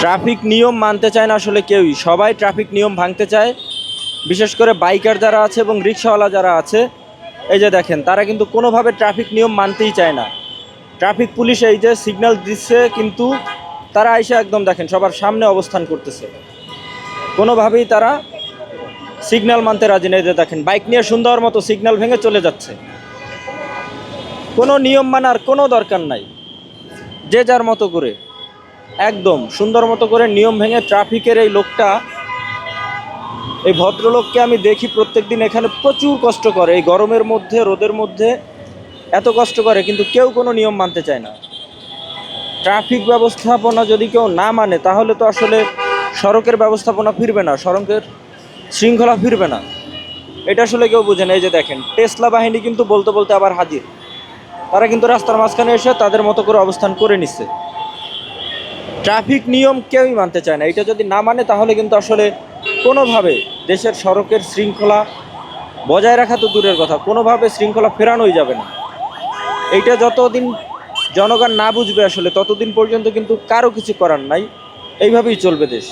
Traffic নিয়ম মানতে চায় না আসলে কেউই। সবাই ট্রাফিক নিয়ম ভাঙতে চায়। বিশেষ করে বাইকার যারা আছে এবং রিক্সাওয়ালা যারা আছে, এই যে দেখেন, তারা কিন্তু কোনোভাবে ট্রাফিক নিয়ম মানতেই চায় না। ট্রাফিক পুলিশ এই যে সিগন্যাল দিচ্ছে, কিন্তু তারা এসে একদম দেখেন, সবার সামনে অবস্থান করতেছে। কোনোভাবেই তারা সিগন্যাল মানতে রাজি নেই। দেখেন, বাইক নিয়ে সুন্দর মতো সিগন্যাল ভেঙে চলে যাচ্ছে। কোনো নিয়ম মানার কোনো দরকার নাই। যে যার মতো করে। একদম সুন্দর মতো করে নিয়ম ভেঙে ট্রাফিকের এই লোকটা, এই ভদ্রলোককে আমি দেখি প্রত্যেকদিন এখানে প্রচুর কষ্ট করে, এই গরমের মধ্যে, রোদের মধ্যে এত কষ্ট করে, কিন্তু কেউ কোনো নিয়ম মানতে চায় না। ট্রাফিক ব্যবস্থাপনা যদি কেউ না মানে তাহলে তো আসলে সড়কের ব্যবস্থাপনা ফিরবে না, সড়কের শৃঙ্খলা ফিরবে না। এটা আসলে কেউ বুঝে না। এই যে দেখেন, টেসলা বাহিনী কিন্তু বলতে বলতে আবার হাজির। তারা কিন্তু রাস্তার মাঝখানে এসে তাদের মতো করে অবস্থান করে নিচ্ছে। ট্রাফিক নিয়ম কেউই মানতে চায় না। এটা যদি না মানে তাহলে কিন্তু আসলে কোনোভাবে দেশের সড়কের শৃঙ্খলা বজায় রাখা তো দূরের কথা, কোনোভাবে শৃঙ্খলা ফেরানোই যাবে না। এইটা যতদিন জনগণ না বুঝবে আসলে, ততদিন পর্যন্ত কিন্তু কারও কিছু করার নাই। এইভাবেই চলবে দেশ।